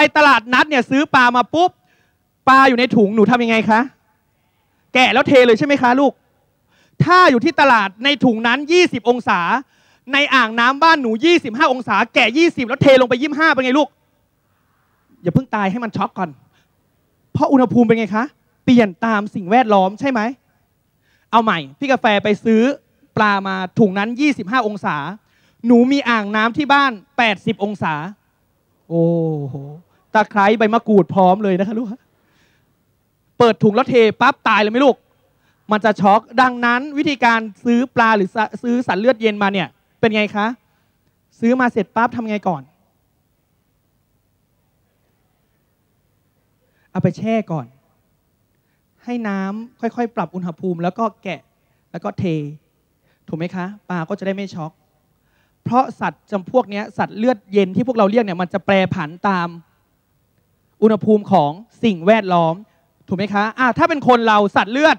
ไปตลาดนัดเนี่ยซื้อปลามาปุ๊บปลาอยู่ในถุงหนูทำยังไงคะแกะแล้วเทเลยใช่ไหมคะลูก ถ้าอยู่ที่ตลาดในถุงนั้น 20 องศา ในอ่างน้ำบ้านหนู 25 องศา แกะ 20 แล้วเทลงไป 25 เป็นไงลูก อย่าเพิ่งตายให้มันช็อกก่อน เพราะอุณหภูมิเป็นไงคะ เปลี่ยนตามสิ่งแวดล้อมใช่ไหม เอาใหม่ พี่กาแฟไปซื้อปลามาถุงนั้น 25 องศา หนูมีอ่างน้ำที่บ้าน 80 องศา โอ้โห ตะไคร้ใบมะกรูดพร้อมเลยนะคะลูกเปิดถุงแล้วเทปั๊บตายเลยไหมลูก มันจะช็อกดังนั้นวิธีการซื้อปลาหรือซื้อสัตว์เลือดเย็นมาเนี่ย เป็นไงคะ ซื้อมาเสร็จปั๊บทำไงก่อน เอาไปแช่ก่อน ให้น้ำค่อยๆ ปรับอุณหภูมิ แล้วก็แกะแล้วก็เท ถูกไหมคะ ปลาก็จะได้ไม่ช็อกเพราะสัตว์จำพวกนี้สัตว์เลือดเย็นที่พวกเราเรียกเนี่ยมันจะแปรผันตาม อุณหภูมิของสิ่งแวดล้อม ถูกไหมคะอ่าถ้าเป็นคนเราสัตว์เลือด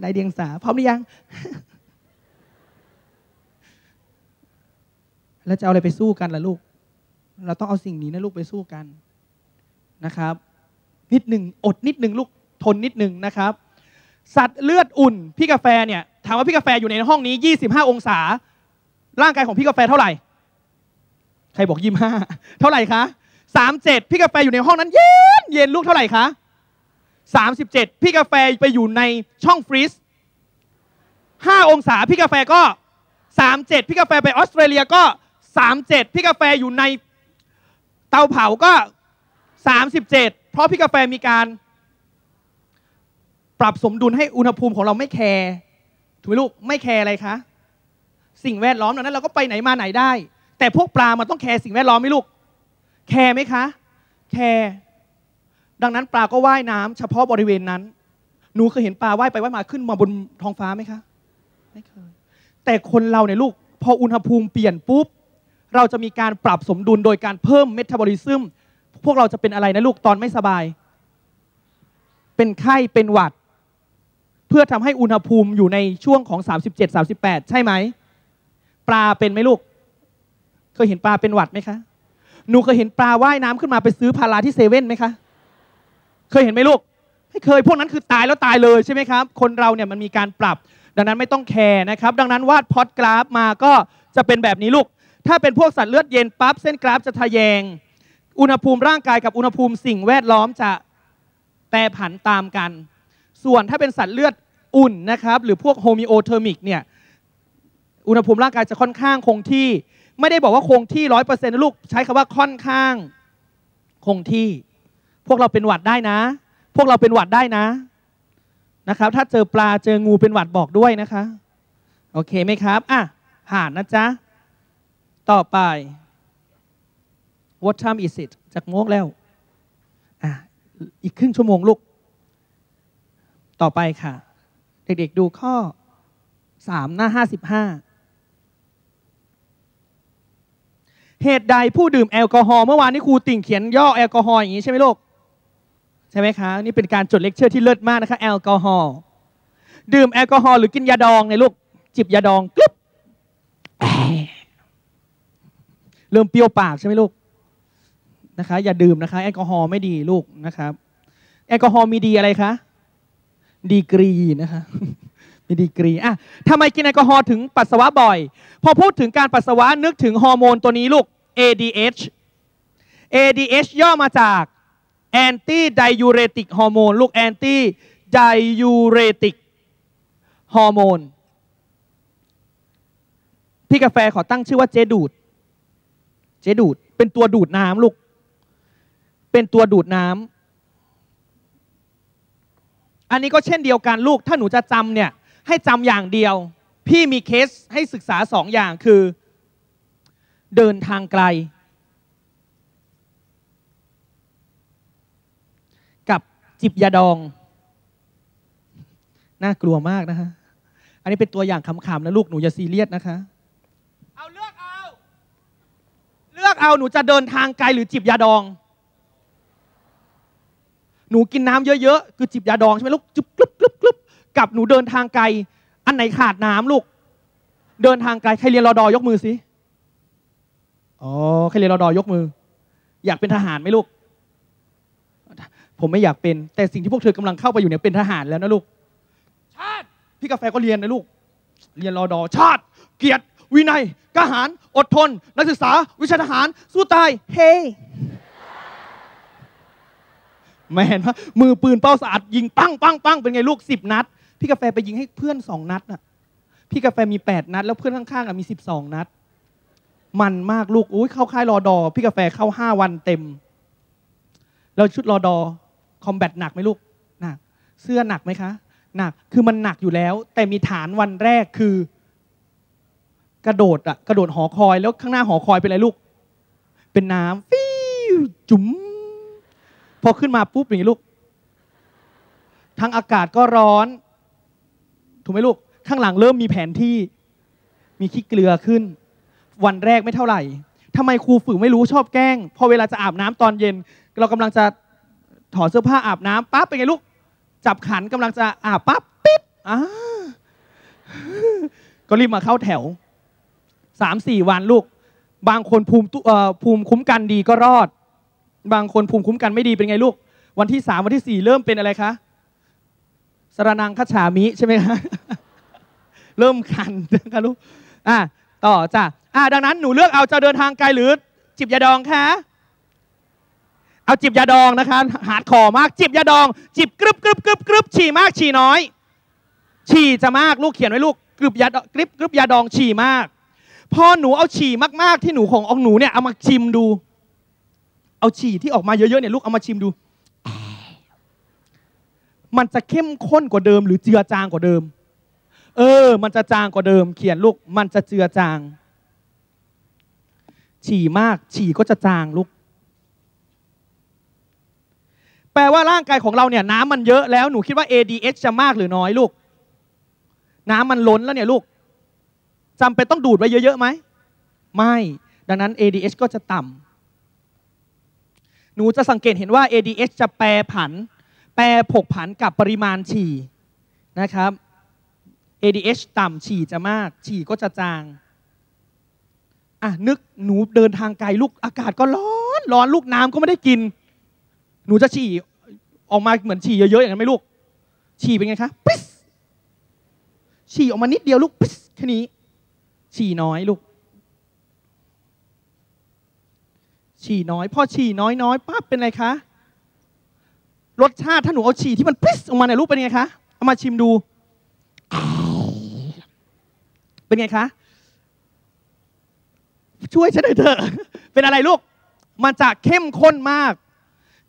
ไรเดียงสาพร้อมหรือยัง แล้วจะเอาอะไรไปสู้กันล่ะลูก เราต้องเอาสิ่งนี้นะลูกไปสู้กันนะครับ นิดหนึ่งอดนิดหนึ่งลูกทนนิดหนึ่งนะครับ สัตว์เลือดอุ่น พี่กาแฟเนี่ยถามว่าพี่กาแฟอยู่ในห้องนี้ 25 องศา ร่างกายของพี่กาแฟเท่าไหร่ ใครบอกยี่ห้าเท่าไหร่คะ สามเจ็ดพี่กาแฟอยู่ในห้องนั้นเย็นเย็นลูกเท่าไหร่คะสามสิบเจ็ดพี่กาแฟไปอยู่ในช่องฟรีซห้าองศาพี่กาแฟก็สามเจ็ดพี่กาแฟไปออสเตรเลียก็สามเจ็ดพี่กาแฟอยู่ในเตาเผาก็สามสิบเจ็ดเพราะพี่กาแฟมีการปรับสมดุลให้อุณหภูมิของเราไม่แคร์ถูกไหมลูกไม่แคร์อะไรคะ สิ่งแวดล้อมดังนั้นเราก็ไปไหนมาไหนได้ แต่พวกปลามันต้องแคร์สิ่งแวดล้อมไหมลูก แคร์ไหมคะ แคร์ดังนั้นปลาก็ว่ายน้ำเฉพาะบริเวณนั้น หนูเคยเห็นปลาว่ายไปว่ายมาขึ้นมาบนท้องฟ้าไหมคะ ไม่เคย แต่คนเราเนี่ยลูก พออุณหภูมิเปลี่ยนปุ๊บ เราจะมีการปรับสมดุลโดยการเพิ่มเมตาบอลิซึม พวกเราจะเป็นอะไรนะลูกตอนไม่สบาย เป็นไข้เป็นหวัด เพื่อทำให้อุณหภูมิอยู่ในช่วงของ 37-38 ใช่ไหม ปลาเป็นไหมลูก เคยเห็นปลาเป็นหวัดไหมคะ หนูเคยเห็นปลาว่ายน้ำขึ้นมาไปซื้อพาราที่เซเว่นไหมคะ เคยเห็นไหมลูก ไม่เคย พวกนั้นคือตายแล้วตายเลยใช่ไหมครับ คนเราเนี่ยมันมีการปรับ ดังนั้นไม่ต้องแคร์นะครับ ดังนั้นวาดพอดกราฟมาก็จะเป็นแบบนี้ลูก ถ้าเป็นพวกสัตว์เลือดเย็นปั๊บเส้นกราฟจะทะแยง อุณหภูมิร่างกายกับอุณหภูมิสิ่งแวดล้อมจะแปรผันตามกัน ส่วนถ้าเป็นสัตว์เลือดอุ่นนะครับ หรือพวกโฮมิโอเทอร์มิกเนี่ย อุณหภูมิร่างกายจะค่อนข้างคงที่ ไม่ได้บอกว่าคงที่ร้อยเปอร์เซ็นต์ลูกใช้คำว่าค่อนข้าง คงที่ พวกเราเป็นหวัดได้นะ พวกเราเป็นหวัดได้นะนะครับ ถ้าเจอปลาเจองูเป็นหวัดบอกด้วยนะคะ โอเคไหมครับอะผ่านนะจ๊ะ ต่อไป What time is it จากโมกแล้วอะอีกครึ่งชั่วโมงลูก ต่อไปค่ะ เด็กๆดูข้อ 3 หน้า 55 เหตุใดผู้ดื่มแอลกอฮอล์เมื่อวานนี้ครูติ่งเขียนย่อแอลกอฮอล์อย่างนี้ใช่ไหมลูกใช่ไหมคะนี่เป็นการจดเลคเชอร์ที่เลิศมากนะคะแอลกอฮอล์ดื่มแอลกอฮอล์หรือกินยาดองในลูกจิบยาดองกลุ๊บเริ่มเปรี้ยวปากใช่ไหมลูกนะคะอย่าดื่มนะคะแอลกอฮอล์ไม่ดีลูกนะครับ แอลกอฮอล์มีดีอะไรคะดีกรีนะคะมีดีกรีอะทำไมกินแอลกอฮอล์ถึงปัสสาวะบ่อย พอพูดถึงการปัสสาวะนึกถึงฮอร์โมนตัวนี้ลูก ADH ADH ย่อมาจาก Anti Diuretic Hormone ลูก Anti Diuretic Hormone พี่กาแฟขอตั้งชื่อว่าเจดูด เจดูด เป็นตัวดูดน้ำลูก เป็นตัวดูดน้ำ อันนี้ก็เช่นเดียวกันลูก ถ้าหนูจะจำเนี่ย ให้จำอย่างเดียว พี่มีเคสให้ศึกษาสองอย่างคือ เดินทางไกล กับจิบยาดอง น่ากลัวมากนะคะ อันนี้เป็นตัวอย่างขำๆนะลูกหนูอย่าซีเรียสนะคะ เอาเลือกเอา เลือกเอาหนูจะเดินทางไกลหรือจิบยาดอง หนูกินน้ำเยอะๆคือจิบยาดองใช่ไหมลูกจุบกลุบกลุบกลุบกับหนูเดินทางไกล อันไหนขาดน้ำลูก เดินทางไกลใครเรียนรอดอยกมือสิ อ๋อใครเรียนรอดอยกมือ อยากเป็นทหารไหมลูก ผมไม่อยากเป็น แต่สิ่งที่พวกเธอกำลังเข้าไปอยู่เนี่ยเป็นทหารแล้วนะลูก ชาติ พี่กาแฟก็เรียนนะลูก เรียนรอดอชาติ เกียรติ วินัยกหาร อดทน นักศึกษา วิชาทหาร สู้ตาย เฮ้แมนปะมือปืนเป้าสะอาดยิงปังปังปังเป็นไงลูกสิบนัด พี่กาแฟไปยิงให้เพื่อนสองนัดน่ะ พี่กาแฟมีแปดนัด แล้วเพื่อนข้างๆอะมีสิบสองนัด มันมากลูกอุ้ยเข้าค่ายรอดอ พี่กาแฟเข้าห้าวันเต็ม แล้วชุดรอดอคอมแบทหนักไหมลูกหนักเสื้อหนักไหมคะ หนักคือมันหนักอยู่แล้ว แต่มีฐานวันแรกคือ กระโดดอะกระโดดหอคอยแล้วข้างหน้าหอคอยเป็นอะไรลูก เป็นน้ำฟิวจุ๋มพอขึ้นมาปุ๊บอย่างนี้ลูกทางอากาศก็ร้อน ถูกไหมลูก ข้างหลังเริ่มมีแผนที่ มีขี้เกลือขึ้น วันแรกไม่เท่าไหร่ทำไมครูฝึกไม่รู้ชอบแกล้ง พอเวลาจะอาบน้ำตอนเย็น เรากำลังจะถอดเสื้อผ้าอาบน้ำปั๊บเป็นไงลูก จับขันกำลังจะอาบปั๊บปิ๊บอ่าก็รีบมาเข้าแถวสามสี่วันลูก บางคนภูมิภูมิคุ้มกันดีก็รอด บางคนภูมิคุ้มกันไม่ดีเป็นไงลูก วันที่สามวันที่สี่เริ่มเป็นอะไรคะสระนังคฉามิใช่ไหมคะเริ่มคันนะคะลูกอะต่อจ้ะ อะดังนั้นหนูเลือกเอาจะเดินทางไกลหรือจิบยาดองคะเอาจิบยาดองนะคะหาดคอมากจิบยาดอง จิบกรึบกรึบกรึบกรึบฉี่มากฉี่น้อย ฉี่จะมากลูกเขียนไว้ลูกกรึบยากรึบกรึบยาดองฉี่มาก พอหนูเอาฉี่มากๆที่หนูขององหนูเนี่ยเอามาชิมดู เอาฉี่ที่ออกมาเยอะๆเนี่ยลูกเอามาชิมดู มันจะเข้มข้นกว่าเดิม หรือเจือจางกว่าเดิม เออ มันจะจางกว่าเดิม เขียนลูกมันจะเจือจาง ฉี่มาก ฉี่ก็จะจางลูก แปลว่าร่างกายของเราเนี่ยน้ำมันเยอะแล้วหนูคิดว่า ADH จะมากหรือน้อยลูก น้ำมันล้นแล้วเนี่ยลูกจำเป็นต้องดูดไว้เยอะๆไหม ไม่ ดังนั้น ADH ก็จะต่ำหนูจะสังเกตเห็นว่า ADH จะแปรผัน แปรผกผันกับปริมาณฉี่นะครับ ADH ต่ำฉี่จะมาก ฉี่ก็จะจาง อะนึกหนูเดินทางไกลลูกอากาศก็ร้อนร้อนลูกน้ำก็ไม่ได้กิน หนูจะฉี่ออกมาเหมือนฉี่เยอะๆอย่างนั้นไหมลูก ฉี่เป็นไงคะปิ๊สฉี่ออกมานิดเดียวลูกปิ๊สแค่นี้ ฉี่น้อยลูก ฉี่น้อยพอฉี่น้อยน้อยปั๊บเป็นไรคะรสชาติถ้าหนูเอาฉี่ที่มันปิ๊สออกมาเนี่ยลูกเป็นไงคะเอามาชิมดู เป็นไงคะ ช่วยฉันหน่อยเถอะเป็นอะไรลูก มันจะเข้มข้นมาก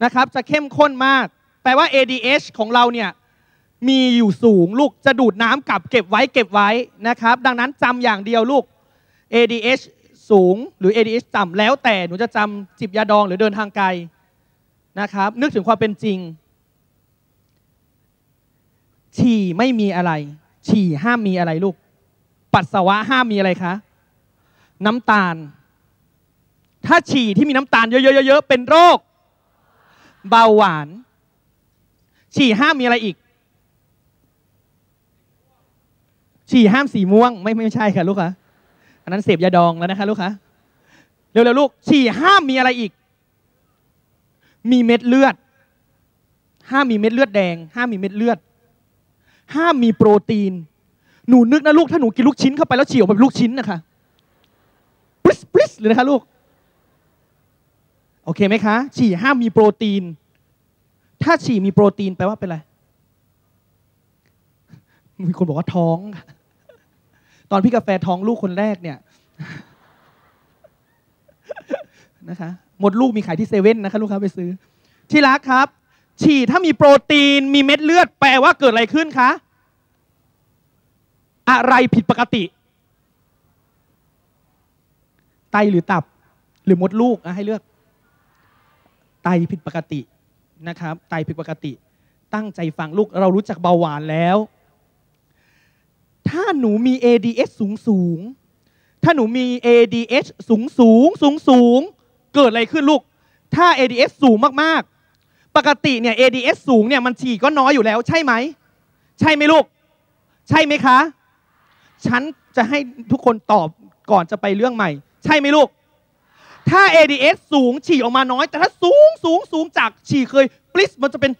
นะครับ จะเข้มข้นมาก แปลว่า ADH ของเราเนี่ยมีอยู่สูงลูกจะดูดน้ำกลับเก็บไว้เก็บไว้นะครับ ดังนั้นจำอย่างเดียวลูก ADH สูงหรือ ADH ต่ำแล้วแต่หนูจะจำจิบยาดองหรือเดินทางไกลนะครับ นึกถึงความเป็นจริง ฉี่ไม่มีอะไร ฉี่ห้ามมีอะไรลูก ปัสสาวะห้ามมีอะไรคะ น้ำตาล ถ้าฉี่ที่มีน้ำตาลเยอะๆๆเป็นโรค เบาหวาน ฉี่ห้ามมีอะไรอีก ฉี่ห้ามสีม่วง ไม่ไม่ใช่ค่ะลูกคะอันนั้นเสพยาดองแล้วนะคะลูกคะเร็วๆลูก ฉี่ห้ามมีอะไรอีก มีเม็ดเลือด ห้ามมีเม็ดเลือดแดง ห้ามมีเม็ดเลือด ห้ามมีโปรตีน หนูนึกนะลูกถ้าหนูกินลูกชิ้นเข้าไปแล้วฉี่ออกมาเป็นลูกชิ้นนะคะ เลยนะคะลูก โอเคไหมคะ ฉี่ห้ามมีโปรตีน ถ้าฉี่มีโปรตีนแปลว่าเป็นอะไร มีคนบอกว่าท้อง ตอนพี่กาแฟท้องลูกคนแรกเนี่ยนะคะหมดลูกมีขายที่เซเว่นนะคะลูกค้าไปซื้อ ที่รักครับ ฉี่ถ้ามีโปรตีนมีเม็ดเลือด แปลว่าเกิดอะไรขึ้นคะ อะไรผิดปกติ ไตหรือตับหรือมดลูกอะให้เลือก ไตผิดปกตินะครับ ไตผิดปกติ ตั้งใจฟังลูกเรารู้จักเบาหวานแล้ว ถ้าหนูมี ADH สูงสูงถ้าหนูมี ADH สูงสูงสูงสูงเกิดอะไรขึ้นลูก ถ้า ADH สูงมากๆ ปกติเนี่ย ADH สูงเนี่ยมันฉี่ก็น้อยอยู่แล้วใช่ไหม ใช่ไหมลูก ใช่ไหมคะ ฉันจะให้ทุกคนตอบก่อนจะไปเรื่องใหม่ ใช่ไหมลูก ถ้า ADS สูงฉี่ออกมาน้อย แต่ถ้าสูงสูงสูงจากฉี่เคยปลิสมันจะเป็น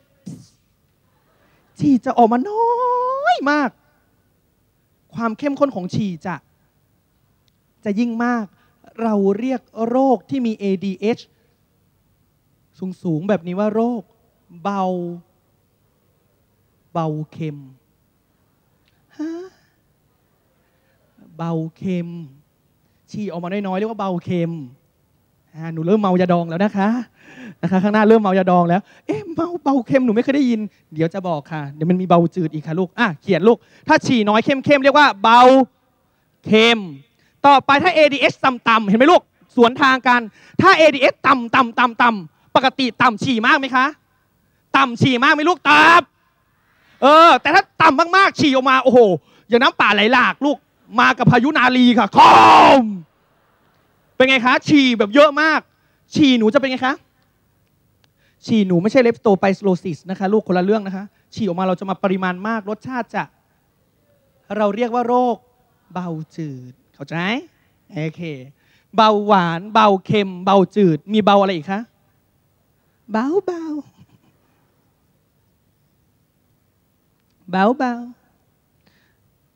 ฉี่จะออกมาน้อยมาก ความเข้มข้นของฉี่จะจะยิ่งมาก เราเรียกโรคที่มี ADH สูงสูงแบบนี้ว่าโรค เบา เบาเค็มฮะเบาเค็ม ฉี่ออกมาน้อยๆเรียกว่าเบาเค็มหนูเริ่มเมายาดองแล้วนะคะนะคะข้างหน้าเริ่มเมายาดองแล้วเอ๊ะเมาเบาเค็มหนูไม่เคยได้ยิน เดี๋ยวจะบอกค่ะเดี๋ยวมันมีเบาจืดอีกค่ะลูกอะเขียนลูก ถ้าฉี่น้อยเข้มๆเรียกว่าเบาเค็มต่อไปถ้า ADH ต่ำๆเห็นไหมลูกสวนทางกัน ถ้า ADH ต่ำต่ำต่ำต่ำปกติต่ำฉี่มากไหมคะ ต่ำฉี่มากไหมลูกตับเออ แต่ถ้าต่ำมากๆฉี่ออกมาโอ้โหอย่างน้ำป่าไหลหลากลูก มากับพายุนาลีค่ะคอมเป็นไงคะ ฉี่แบบเยอะมาก ฉี่หนูจะเป็นไงคะ ฉี่หนูไม่ใช่เลฟโตไ i สโลซิสนะคะ ลูกคนละเรื่องนะคะ ฉี่ออกมาเราจะมาปริมาณมาก รสชาติจะ เราเรียกว่าโรค เบาจืด เข้าใจ โอเค เบาหวาน เบาเค็ม เบาจืด มีเบาอะไรอีกคะ เบาเบา เบาเบา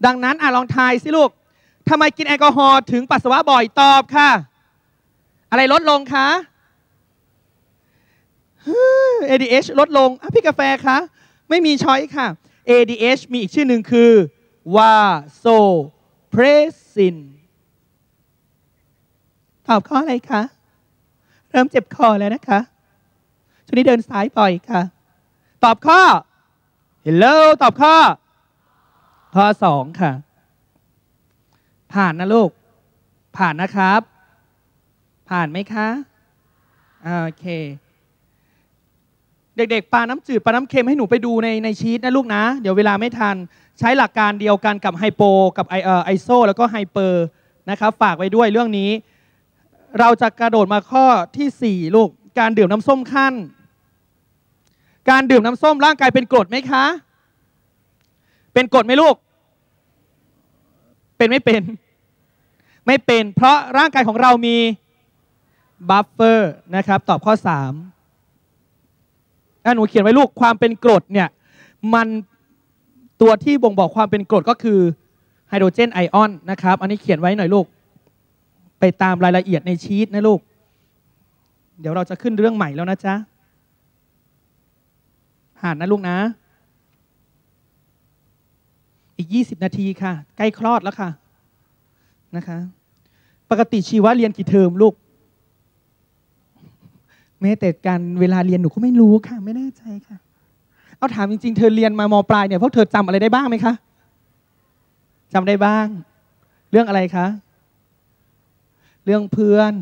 ดังนั้นอะลองทายสิลูกทำไมกินแอลกอฮอล์ถึงปัสสาวะบ่อยตอบค่ะ อะไรลดลงคะ ADH ลดลงอะพี่กาแฟคะไม่มีช้อยค่ะ ADH มีอีกชื่อหนึ่งคือวาโซเพรสินตอบข้ออะไรคะ เริ่มเจ็บคอแล้วนะคะช่วงนี้เดินสายบ่อยค่ะ ตอบข้อ Hello ตอบข้อ ข้อสองค่ะ ผ่านนะลูก ผ่านนะครับ ผ่านไหมคะโอเค เด็กๆปลาน้ำจืดปลาน้ำเค็มให้หนูไปดูในในชีตนะลูกนะ เดี๋ยวเวลาไม่ทัน ใช้หลักการเดียวกันกับไฮโปกับไอเออไอโซแล้วก็ไฮเปอร์นะครับฝากไว้ด้วยเรื่องนี้ เราจะกระโดดมาข้อที่ 4 ลูก การดื่มน้ำส้มขั้น การดื่มน้ำส้มร่างกายเป็นกรดไหมคะ เป็นกรดไหมลูก เป็นไม่เป็น ไม่เป็น เพราะร่างกายของเรามีบัฟเฟอร์นะครับ ตอบข้อ3อ่หนูเขียนไว้ลูกความเป็นกรดเนี่ย มันตัวที่บ่งบอกความเป็นกรดก็คือไฮโดรเจนไอออนนะครับ อันนี้เขียนไว้หน่อยลูก ไปตามรายละเอียดในชีตนะลูก เดี๋ยวเราจะขึ้นเรื่องใหม่แล้วนะจ๊ะผ่านนะลูกนะ อีก 20 นาทีค่ะ ใกล้คลอดแล้วค่ะนะคะ ปกติชีวะเรียนกี่เทอมลูกแม้แต่การเวลาเรียนหนูก็ไม่รู้ค่ะ ไม่แน่ใจค่ะ เอาถามจริง ๆ เธอเรียนมามปลายเนี่ยพวกเธอจำอะไรได้บ้างไหมคะจำได้บ้าง เรื่องอะไรคะเรื่องเพื่อน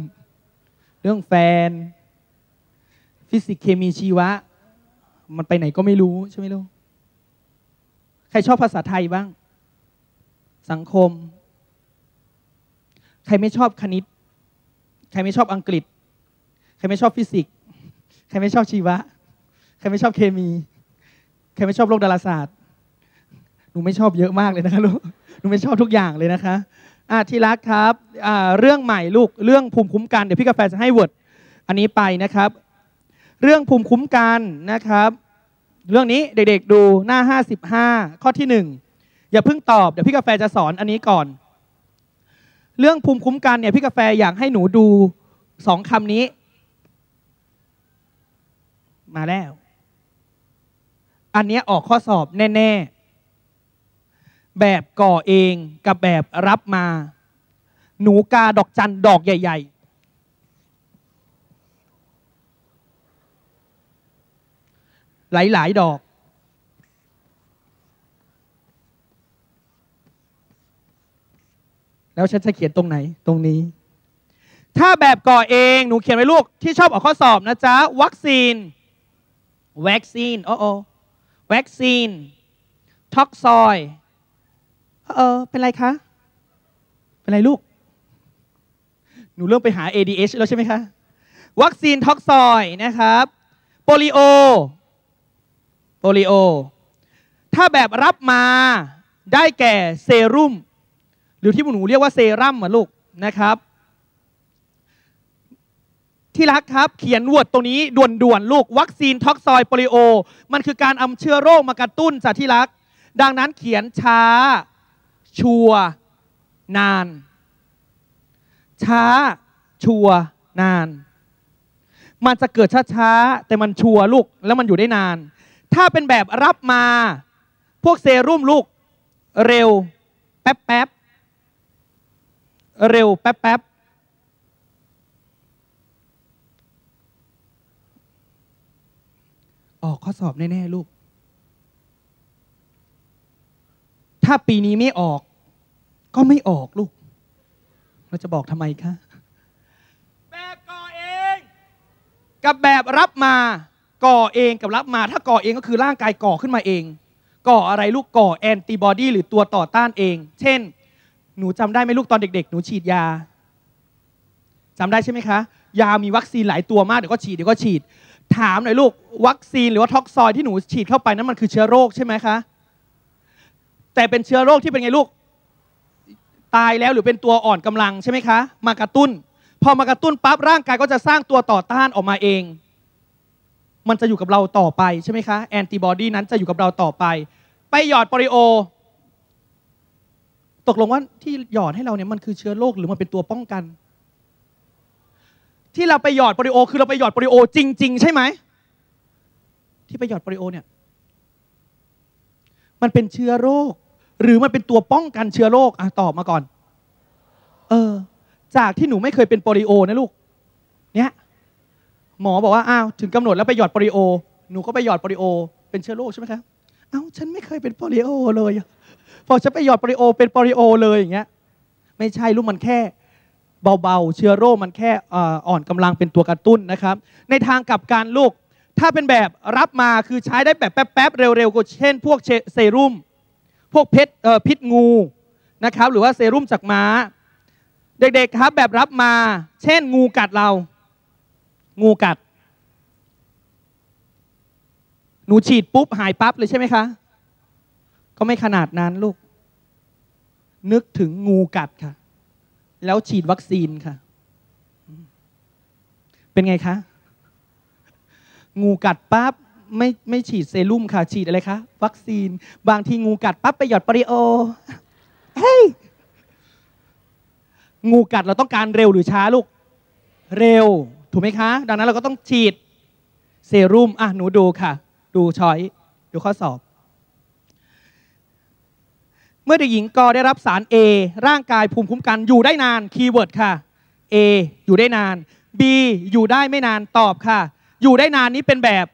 เรื่องแฟน ฟิสิกส์เคมีชีวะ มันไปไหนก็ไม่รู้ใช่ไหมลูก ใครชอบภาษาไทยบ้าง สังคม ใครไม่ชอบคณิต ใครไม่ชอบอังกฤษ ใครไม่ชอบฟิสิกส์ ใครไม่ชอบชีวะ ใครไม่ชอบเคมี ใครไม่ชอบโลกดาราศาสตร์ หนูไม่ชอบเยอะมากเลยนะคะลูก หนูไม่ชอบทุกอย่างเลยนะคะอะที่รักครับอ่าเรื่องใหม่ลูก เรื่องภูมิคุ้มกัน เดี๋ยวพี่กาแฟจะให้เวิร์ดอันนี้ไปนะครับ เรื่องภูมิคุ้มกันนะครับ เรื่องนี้เด็กๆดูหน้า 55 ข้อที่ 1 อย่าเพิ่งตอบ เดี๋ยวพี่กาแฟจะสอนอันนี้ก่อน เรื่องภูมิคุ้มกันเนี่ยพี่กาแฟอยากให้หนูดูสองคำนี้ มาแล้ว อันนี้ออกข้อสอบแน่ ๆ แบบก่อเองกับแบบรับมา หนูกาดอกจันดอกใหญ่ ๆ หลาย ๆ ดอก แล้วฉันจะเขียนตรงไหนตรงนี้ ถ้าแบบก่อเองหนูเขียนไว้ลูก ที่ชอบออกข้อสอบนะจ๊ะ วัคซีน วัคซีนโอ้โอวัคซีนท็อกซอยเออเป็นไรคะ เป็นไรลูก หนูเริ่มไปหา ADH แล้วใช่ไหมคะ วัคซีนท็อกซอยนะครับ โปลิโอ ลิโอ ถ้าแบบรับมาได้แก่เซรุ่ม หรือที่หนูเรียกว่าเซรั่มเหมือนลูกนะครับ ที่รักครับเขียนวอดตรงนี้ด่วนๆลูกวัคซีนท็อกซอยโปลิโอ มันคือการเอาเชื้อโรคมากระตุ้นจากที่รัก ดังนั้นเขียนช้า ชัวนาน ช้า ชัวนาน มันจะเกิดช้าๆ แต่มันชัวลูกแล้วมันอยู่ได้นาน ถ้าเป็นแบบรับมาพวกเซรุ่มลูกเร็ว แป๊บแป๊บเร็ว แป๊บแป๊บออกข้อสอบแน่ ๆ ลูก ถ้าปีนี้ไม่ออก ก็ไม่ออกลูก เราจะบอกทำไมคะ แบบก่อเอง กับแบบรับมา ก่อเองกับรับมา ถ้าก่อเองก็คือร่างกายก่อขึ้นมาเอง ก่ออะไรลูกก่อแอนติบอดีหรือตัวต่อต้านเอง เช่น หนูจำได้ไหมลูกตอนเด็ก ๆ หนูฉีดยาจำได้ใช่ไหมคะ ยามีวัคซีนหลายตัวมากเดี๋ยวก็ฉีดเดี๋ยวก็ฉีด ถามหน่อยลูก วัคซีนหรือว่าท็อกซอยที่หนูฉีดเข้าไปนั้นมันคือเชื้อโรคใช่ไหมคะ แต่เป็นเชื้อโรคที่เป็นไงลูก ตายแล้วหรือเป็นตัวอ่อนกำลังใช่ไหมคะ มากระตุ้น พอมากระตุ้นปั๊บร่างกายก็จะสร้างตัวต่อต้านออกมาเอง มันจะอยู่กับเราต่อไปใช่ไหมคะแอนติบอดีนั้นจะอยู่กับเราต่อไป ไปหยอดโปริโอ ตกลงว่าที่หยอดให้เราเนี่ยมันคือเชื้อโรคหรือมันเป็นตัวป้องกัน ที่เราไปหยอดโปริโอ คือเราไปหยอดโปริโอ จริง ๆ ใช่ไหมที่ไปหยอดโปริโอเนี่ย มันเป็นเชื้อโรค หรือมันเป็นตัวป้องกันเชื้อโรคอะตอบมาก่อน เออ จากที่หนูไม่เคยเป็นโปลิโอนะลูก เนี่ย หมอบอกว่าอ้าวถึงกำหนดแล้วไปหยอดโปลิโอ หนูก็ไปหยอดโปลิโอ เป็นเชื้อโรคใช่ไหมคะเอ้าฉันไม่เคยเป็นโปลิโอเลยพอฉันไปหยอดโปลิโอเป็นโปลิโอเลยอย่างเงี้ยไม่ใช่ลูกมันแค่เบาๆ เชื้อโรคมันแค่อ่อนกำลังเป็นตัวกระตุ้นนะครับ ในทางกลับการลูก ถ้าเป็นแบบรับมาคือใช้ได้แบบแป๊บๆ เร็วๆก็เช่น พวกเซรุ่ม พวกเพชรพิษงูนะครับหรือว่าเซรุ่มจากม้า เด็กๆครับแบบรับมา เช่นงูกัดเรา งูกัด หนูฉีดปุ๊บหายปั๊บเลยใช่ไหมคะ ก็ไม่ขนาดนั้นลูก นึกถึงงูกัดค่ะ แล้วฉีดวัคซีนค่ะ เป็นไงคะ งูกัดปั๊บไม่ไม่ฉีดเซรุ่มค่ะ ฉีดอะไรคะ วัคซีน บางทีงูกัดปั๊บไปหยอดปริโอ เฮ้ย งูกัดเราต้องการเร็วหรือช้าลูก เร็ว ถูกไหมคะ ดังนั้นเราก็ต้องฉีดเซรุ่มอะหนูดูค่ะ ดูช้อยดูข้อสอบ เมื่อเด็กหญิงกอได้รับสาร A ร่างกายภูมิคุ้มกันอยู่ได้นานคีย์เวิร์ดค่ะ A อยู่ได้นาน B อยู่ได้ไม่นานตอบค่ะ อยู่ได้นานนี้เป็นแบบ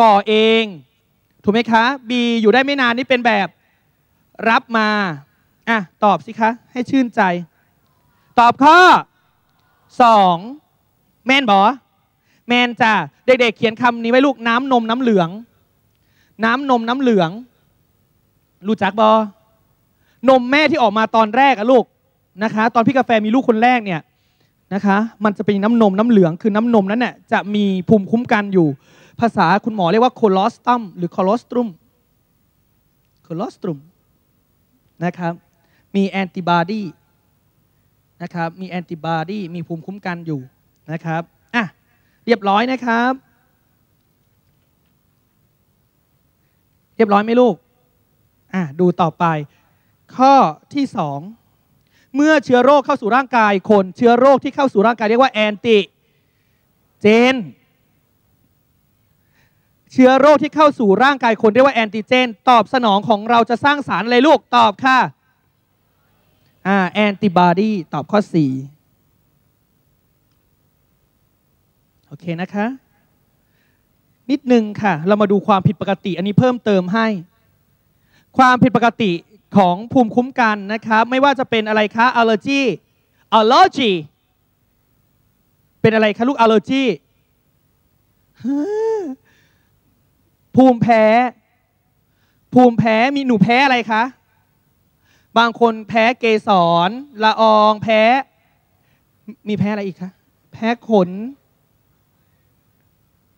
ก่อเอง ถูกไหมคะ B อยู่ได้ไม่นานนี่เป็นแบบรับมาอะตอบสิคะ ให้ชื่นใจ ตอบข้อ 2 แมนบอแมนจ้ะเด็กๆเขียนคำนี้ไว้ลูกน้ำนมน้ำเหลือง น้ำนมน้ำเหลือง รู้จักบอนมแม่ที่ออกมาตอนแรกอะลูกนะคะ ตอนพี่กาแฟมีลูกคนแรกเนี่ยนะคะ มันจะเป็นน้ำนมน้ำเหลือง คือน้ำนมนั้นเนี่ยจะมีภูมิคุ้มกันอยู่ ภาษาคุณหมอเรียกว่าโคลอสตัมหรือโคลอสตรุมโคลอสตรุมนะครับมีแอนติบอดีนะครับมีแอนติบอดีมีภูมิคุ้มกันอยู่ นะครับอะเรียบร้อยนะครับ เรียบร้อยไหมลูกอะดูต่อไป ข้อที่สองเมื่อเชื้อโรคเข้าสู่ร่างกายคนเชื้อโรคที่เข้าสู่ร่างกายเรียกว่าแอนติเจน เชื้อโรคที่เข้าสู่ร่างกายคนเรียกว่าแอนติเจน ตอบสนองของเราจะสร้างสารอะไรลูกตอบค่ะอ่าแอนติบอดีตอบข้อ4 โอเคนะคะ นิดนึงค่ะ เรามาดูความผิดปกติ อันนี้เพิ่มเติมให้ ความผิดปกติของภูมิคุ้มกันนะครับไม่ว่าจะเป็นอะไรคะ allergy allergy เป็นอะไรคะลูก allergy ภูมิแพ้ ภูมิแพ้มีหนูแพ้อะไรคะ บางคนแพ้เกสรละอองแพ้ มีแพ้อะไรอีกคะ แพ้ขน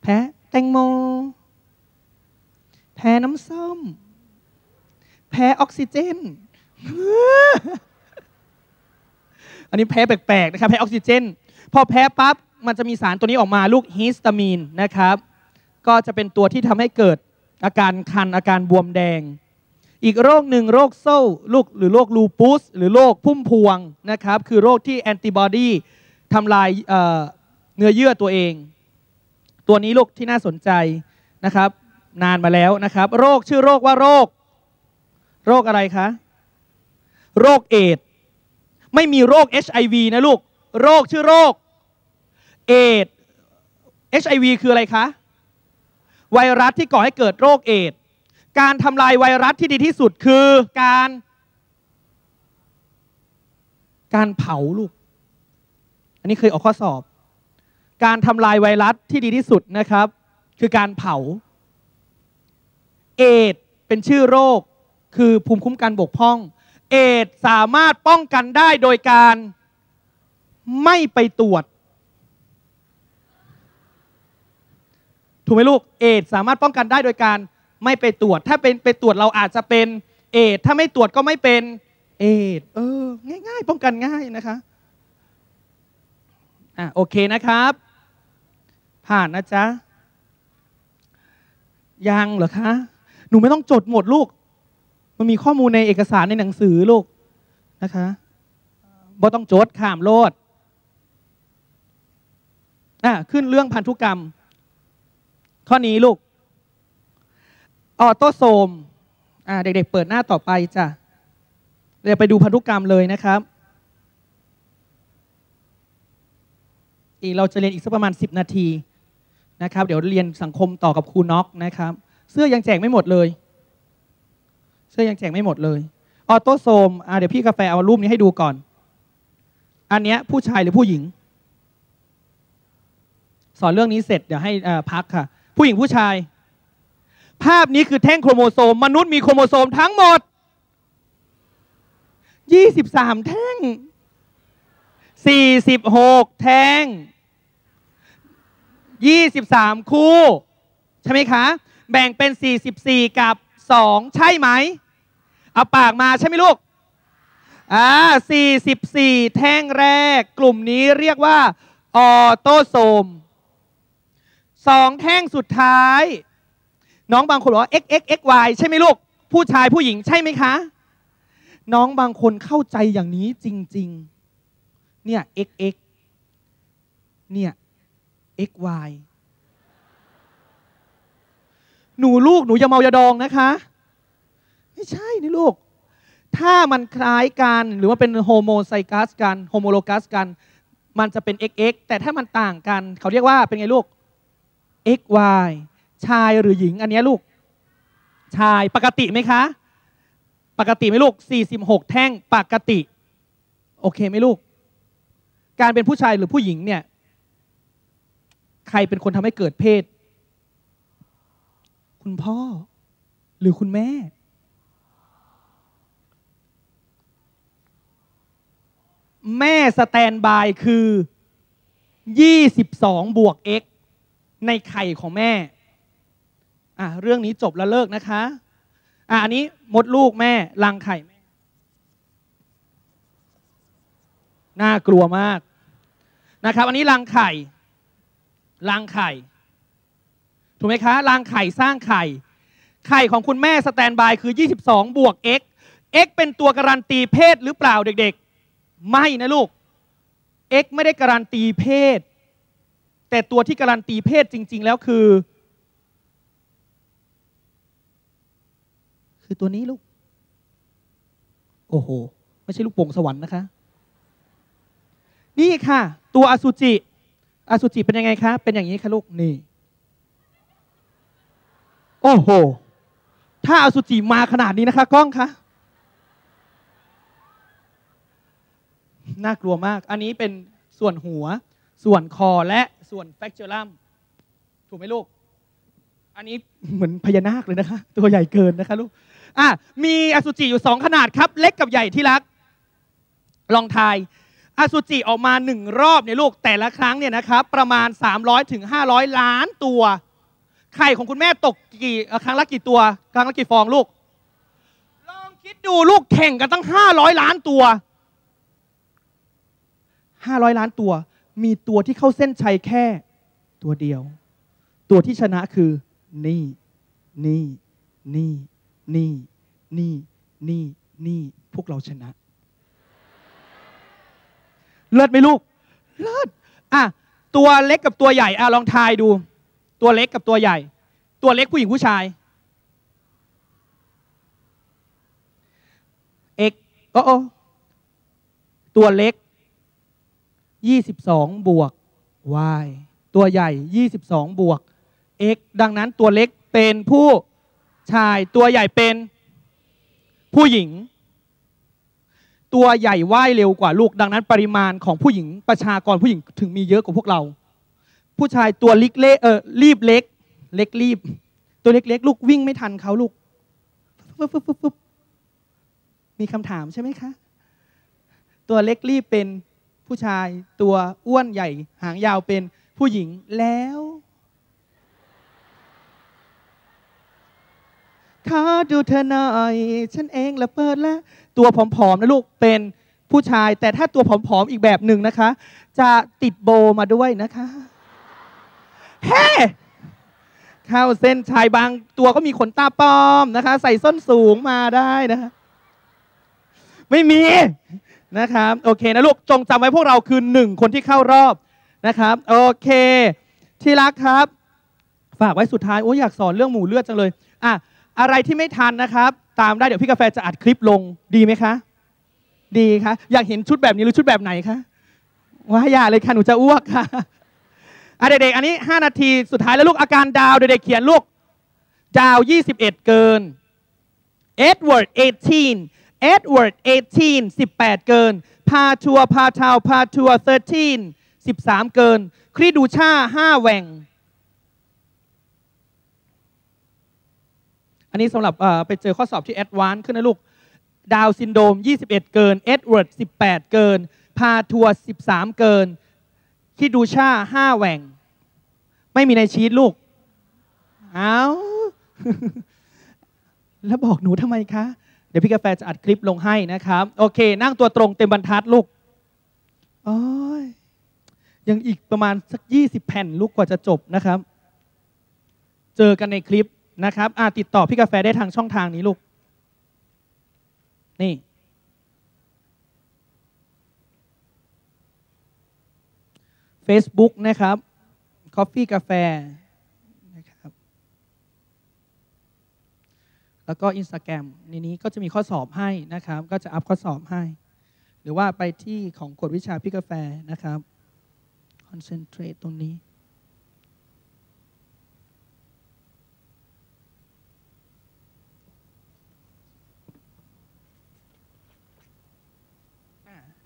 แพ้แตงโม แพ้น้ำส้ม แพ้ออกซิเจน อันนี้แพ้แปลกๆนะครับ แพ้ออกซิเจน พอแพ้ปั๊บ มันจะมีสารตัวนี้ออกมาลูกฮิสตามีนนะครับ ก็จะเป็นตัวที่ทำให้เกิดอาการคันอาการบวมแดง อีกโรคหนึ่งโรคโซ่ลูกหรือโรคลูปุสหรือโรคพุ่มพวงนะครับ คือโรคที่แอนติบอดีทำลายเเนื้อเยื่อตัวเอง ตัวนี้โรคที่น่าสนใจนะครับ นานมาแล้วนะครับ โรคชื่อโรคว่าโรค โรคอะไรคะ โรคเอดไม่มีโรค HIV นะลูก โรคชื่อโรคเอด HIV คืออะไรคะ ไวรัสที่ก่อให้เกิดโรคเอด การทำลายไวรัสที่ดีที่สุดคือการ การเผาลูก อันนี้เคยออกข้อสอบ การทำลายไวรัสที่ดีที่สุดนะครับ คือการเผา เอดเป็นชื่อโรค คือภูมิคุ้มกันบกพร่อง เอดสามารถป้องกันได้โดยการไม่ไปตรวจ ถูกไหมลูก เอดส์สามารถป้องกันได้โดยการไม่ไปตรวจ ถ้าเป็นไปตรวจเราอาจจะเป็น เอดถ้าไม่ตรวจก็ไม่เป็น เอดเออ ง่าย ๆ ป้องกันง่ายนะคะอะโอเคนะครับ ผ่านนะจ๊ะ ยังเหรอคะ หนูไม่ต้องจดหมดลูก มันมีข้อมูลในเอกสารในหนังสือลูกนะคะบ่ต้องจดข้ามโลดอะขึ้นเรื่องพันธุกรรม ข้อนี้ลูก ออโตโซมอ่าเด็กๆ เปิดหน้าต่อไปจ้ะเดี๋ยวไปดูพันธุกรรมเลยนะครับ อีกเราจะเรียนอีกสักประมาณ 10 นาที นะครับ เดี๋ยวเรียนสังคมต่อกับครูน็อกนะครับ เสื้อยังแจกไม่หมดเลย เสื้อยังแจกไม่หมดเลยออโตโซมอ่าเดี๋ยวพี่กาแฟเอารูปนี้ให้ดูก่อน อันเนี้ยผู้ชายหรือผู้หญิง สอนเรื่องนี้เสร็จเดี๋ยวให้พักค่ะ ผู้หญิงผู้ชาย ภาพนี้คือแท่งโครโมโซม มนุษย์มีโครโมโซมทั้งหมด 23 แท่ง 46 แท่ง 23 คู่ ใช่ไหมคะ แบ่งเป็น 44 กับ 2 ใช่ไหม เอาปากมาใช่ไหมลูก อ่า 44 แท่งแรก กลุ่มนี้เรียกว่า ออโตโซมสองแท่งสุดท้าย น้องบางคนบอกว่า x x x y ใช่ไหมลูก ผู้ชายผู้หญิงใช่ไหมคะ น้องบางคนเข้าใจอย่างนี้จริง ๆ เนี่ย x x เนี่ย x y หนูลูกหนูอย่าเมายาดองนะคะ ไม่ใช่นี่ลูก ถ้ามันคล้ายกันหรือว่าเป็นโฮโมไซกัสกันโฮโมโลกัสกัน มันจะเป็น XX แต่ถ้ามันต่างกัน เขาเรียกว่าเป็นไงลูก XY ชายหรือหญิงอันนี้ลูก ชายปกติไหมคะ ปกติไหมลูก 46 แท่งปกติ โอเคไหมลูก การเป็นผู้ชายหรือผู้หญิงเนี่ย ใครเป็นคนทำให้เกิดเพศ คุณพ่อ หรือคุณแม่ แม่สแตนบายคือ22บวก x ในไข่ของแม่ อะเรื่องนี้จบแล้วเลิกนะคะ อะอันนี้มดลูกแม่รังไข่แม่ น่ากลัวมากนะครับ อันนี้รังไข่ รังไข่ ถูกไหมคะรังไข่สร้างไข่ ไข่ของคุณแม่สแตนบายคือ 22 บวก x x เป็นตัวการันตีเพศหรือเปล่าเด็กๆ ไม่นะลูก x ไม่ได้การันตีเพศ แต่ตัวที่การันตีเพศจริง ๆ แล้วคือ คือตัวนี้ลูก โอ้โห ไม่ใช่ลูกโป่งสวรรค์นะคะ นี่ค่ะ ตัวอสุจิ อสุจิเป็นยังไงคะ เป็นอย่างนี้ค่ะลูกนี่ โอ้โห ถ้าอสุจิมาขนาดนี้นะคะ กล้องคะ น่ากลัวมาก อันนี้เป็นส่วนหัว ส่วนคอและส่วนแฟกเจอรัมถูกไหมลูก อันนี้เหมือนพญานาคเลยนะคะ ตัวใหญ่เกินนะคะลูก อะ มีอสุจิอยู่สองขนาดครับ เล็กกับใหญ่ที่รัก ลองทาย อสุจิออกมาหนึ่งรอบเนี่ยลูกแต่ละครั้งเนี่ยนะครับประมาณ 300ถึง500 ล้านตัว ไข่ของคุณแม่ตกกี่ครั้งละกี่ตัว ครั้งละกี่ฟองลูก ลองคิดดูลูกแข่งกันตั้ง 500 ล้านตัว 500 ล้านตัว มีตัวที่เข้าเส้นชัยแค่ตัวเดียว ตัวที่ชนะคือนี่นี่นี่นี่นี่นี่นี่พวกเราชนะ เลิศไหมลูก เลิศอะตัวเล็กกับตัวใหญ่อะลองทายดู ตัวเล็กกับตัวใหญ่ ตัวเล็กผู้หญิงผู้ชายเอกโอ้โอตัวเล็ก22บวก y ตัวใหญ่22บวก x ดังนั้นตัวเล็กเป็นผู้ชาย ตัวใหญ่เป็นผู้หญิง ตัวใหญ่ว่ายเร็วกว่าลูก ดังนั้นปริมาณของผู้หญิงประชากรผู้หญิงถึงมีเยอะกว่าพวกเรา ผู้ชายตัวลิกเล็กเออรีบเล็ก เล็กรีบ ตัวเล็กๆลูกวิ่งไม่ทันเขาลูกฟึบฟึบฟึบฟึบมีคำถามใช่ไหมคะ ตัวเล็กรีบเป็นผู้ชายตัวอ้วนใหญ่ หางยาวเป็นผู้หญิงแล้ว ขอดูเธอหน่อย ฉันเองละเปิดแล้วตัวผอมๆนะลูกเป็นผู้ชาย แต่ถ้าตัวผอมๆอีกแบบหนึ่งนะคะ จะติดโบมาด้วยนะคะเฮ้เข้าเส้นชายบางตัวก็มีขนตาปลอมนะคะ ใส่ส้นสูงมาได้นะคะไม่มีนะครับโอเคนะลูกจงจำไว้พวกเราคือหนึ่งคนที่เข้ารอบนะครับ โอเค ที่รักครับ ฝากไว้สุดท้ายโอ้อยากสอนเรื่องหมูเลือดจังเลยอะ อะไรที่ไม่ทันนะครับ ตามได้เดี๋ยวพี่กาแฟจะอัดคลิปลงดีไหมคะ ดีคะอยากเห็นชุดแบบนี้หรือชุดแบบไหนคะว่าอย่าเลยค่ะหนูจะอ้วกค่ะอะเด็กๆอันนี้ 5 นาทีสุดท้ายแล้วลูกอาการดาวเด็กๆเขียนลูกดาว 21 เกิน Edward 18 Edward 18 18 เกิน พาทัวร์พาทาวพาทัวร์13 13 เกิน ครีดูชา5แหว่ง อันนี้สำหรับไปเจอข้อสอบที่แอดวานซ์ขึ้นนะลูก ดาวซินโดม 21 เกิน เอ็ดเวิร์ด 18 เกิน พาทัวร์ 13 เกิน คิดูชา5แหว่ง ไม่มีในชีตลูก เอาแล้วบอกหนูทำไมคะ เดี๋ยวพี่กาแฟจะอัดคลิปลงให้นะครับ โอเค นั่งตัวตรงเต็มบรรทัดลูกโอ้ยยังอีกประมาณสัก 20 แผ่นลูกกว่าจะจบนะครับ เจอกันในคลิป นะครับอ่าติดต่อพี่กาแฟได้ทางช่องทางนี้ลูก นี่ Facebook นะครับ Coffee กาแฟนะครับ แล้วก็ Instagram ในนี้ก็จะมีข้อสอบให้นะครับ ก็จะอัพข้อสอบให้ หรือว่าไปที่ของกฎวิชาพี่กาแฟนะครับ Concentrate ตรงนี้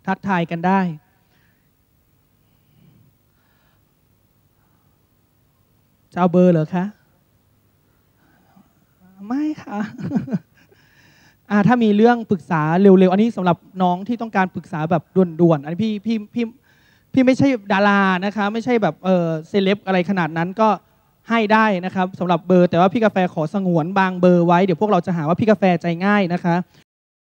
ทักทายกันได้ จะเอาเบอร์เหรอคะ ไม่ค่ะอ่าถ้ามีเรื่องปรึกษาเร็วๆ อันนี้สำหรับน้องที่ต้องการปรึกษาแบบด่วนๆ อันนี้พี่พี่พี่พี่ไม่ใช่ดารานะคะ ไม่ใช่แบบเออเซเลบอะไรขนาดนั้นก็ให้ได้นะครับสำหรับเบอร์ แต่ว่าพี่กาแฟขอสงวนบางเบอร์ไว้ เดี๋ยวพวกเราจะหาว่าพี่กาแฟใจง่ายนะคะ